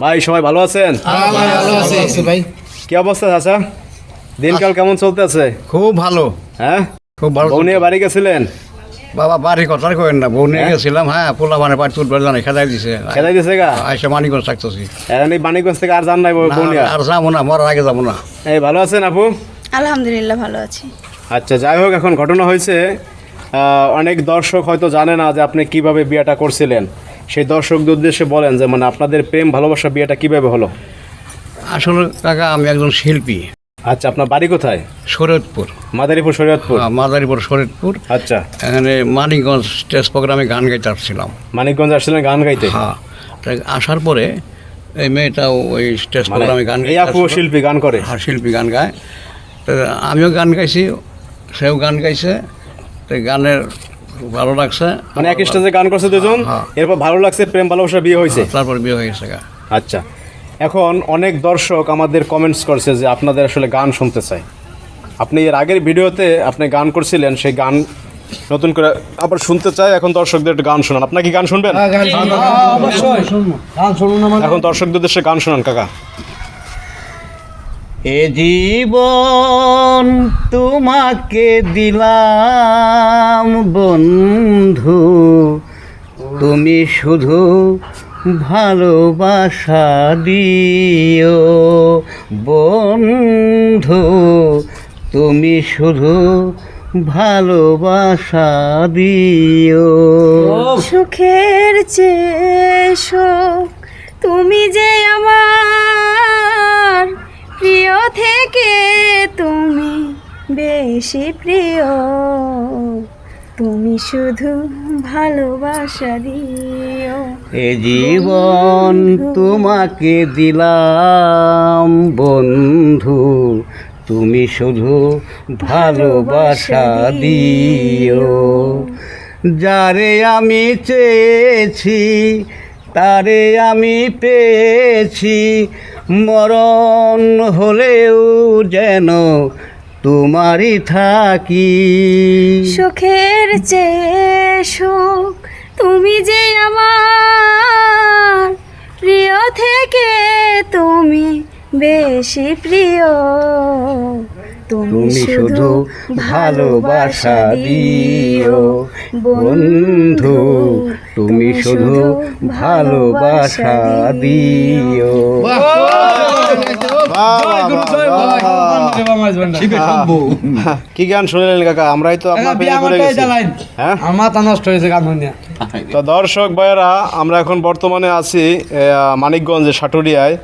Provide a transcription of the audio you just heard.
ভাই সবাই ভালো আছেন? ভাই কি অবস্থা চাচা? দিনকাল কেমন চলতেছে? খুব ভালো। হ্যাঁ? খুব ভালো বউ নিয়ে বাড়ি গেছিলেন? বাবা বাড়ি কথা করেন না। বউ নিয়ে গেছিলাম হ্যাঁ পোলা মানে পাঁচ ফুট বেলা খেদাই দিছে। খেলাই দিছে গা? আইসা মানিকগঞ্জ থাকতেছি। এখন এই বাণীগঞ্জ থেকে আর যান নাই বউ নিয়ে? আর যাব না মরার আগে যাব না। এই ভালো আছেন আপু? আলহামদুলিল্লাহ ভালো আছি। আচ্ছা যাই হোক এখন ঘটনা হয়েছে আহ, অনেক দর্শক হয়তো জানে না যে আপনি কীভাবে বিয়েটা করছিলেন। সেই দর্শকদের উদ্দেশ্যে বলেন যে মানে আপনাদের প্রেম ভালোবাসা বিয়েটা কীভাবে হলো? আসলে কাকা আমি একজন শিল্পী। আচ্ছা আপনার বাড়ি কোথায়? শরীয়তপুর মাদারীপুর শরীয়তপুর হ্যাঁ, মাদারীপুর শরীয়তপুর আচ্ছা। এখানে মানিকগঞ্জ স্টেজ প্রোগ্রামে গান গাইতে আসছিলাম। মানিকগঞ্জ আসছিলেন গান গাইতে? হ্যাঁ। আসার পরে এই মেয়েটাও ওই স্টেজ মানে প্রোগ্রামে গান গাইতে শিল্পী গান করে? হ্যাঁ শিল্পী গান গায়। তো আমিও গান গাইছি সেও গান গাইছে। তো গানের ভালো লাগছে। মানে এক স্টেজে গান করছে দুজন হ্যাঁ। এরপর ভালো লাগছে প্রেম ভালোবাসা বিয়ে হয়েছে। তারপর বিয়ে হয়ে গেছে আচ্ছা এখন অনেক দর্শক আমাদের কমেন্টস করছে যে আপনাদের আসলে গান শুনতে চায় আপনি এর আগের ভিডিওতে আপনি গান করছিলেন সেই গান নতুন করে আবার শুনতে চাই এখন দর্শকদের একটু গান শোনান। আপনার কি গান শুনবেন? এখন দর্শকদের উদ্দেশ্যে গান শোনান কাকা। এ জীবন তোমাকে দিলাম, বন্ধু। তুমি শুধু ভালোবাসা দিও, বন্ধু। তুমি শুধু ভালোবাসা দিও। সুখের চেয়ে সুখ, তুমি যে থেকে তুমি বেশি প্রিয়। তুমি শুধু ভালোবাসা দিও। এ জীবন তোমাকে দিলাম, বন্ধু। তুমি শুধু ভালোবাসা দিও। যারে আমি চেয়েছি, তারে আমি পেয়েছি মরণ হলেও যেন তোমারই থাকি। সুখের চেয়ে সুখ তুমি যে আমার। প্রিয় থেকে তুমি বেশি প্রিয় তুমি শুধু ভালোবাসা দিও। বন্ধু তুমি শুধু ভালোবাসা দিও। কি গান শুনলেন কাকা? আমরাই তো। হ্যাঁ? আমার তা নষ্ট হয়েছে গান শুনিয়া। তো দর্শক ভাইয়েরা আমরা এখন বর্তমানে আছি মানিকগঞ্জে সাটুরিয়ায়।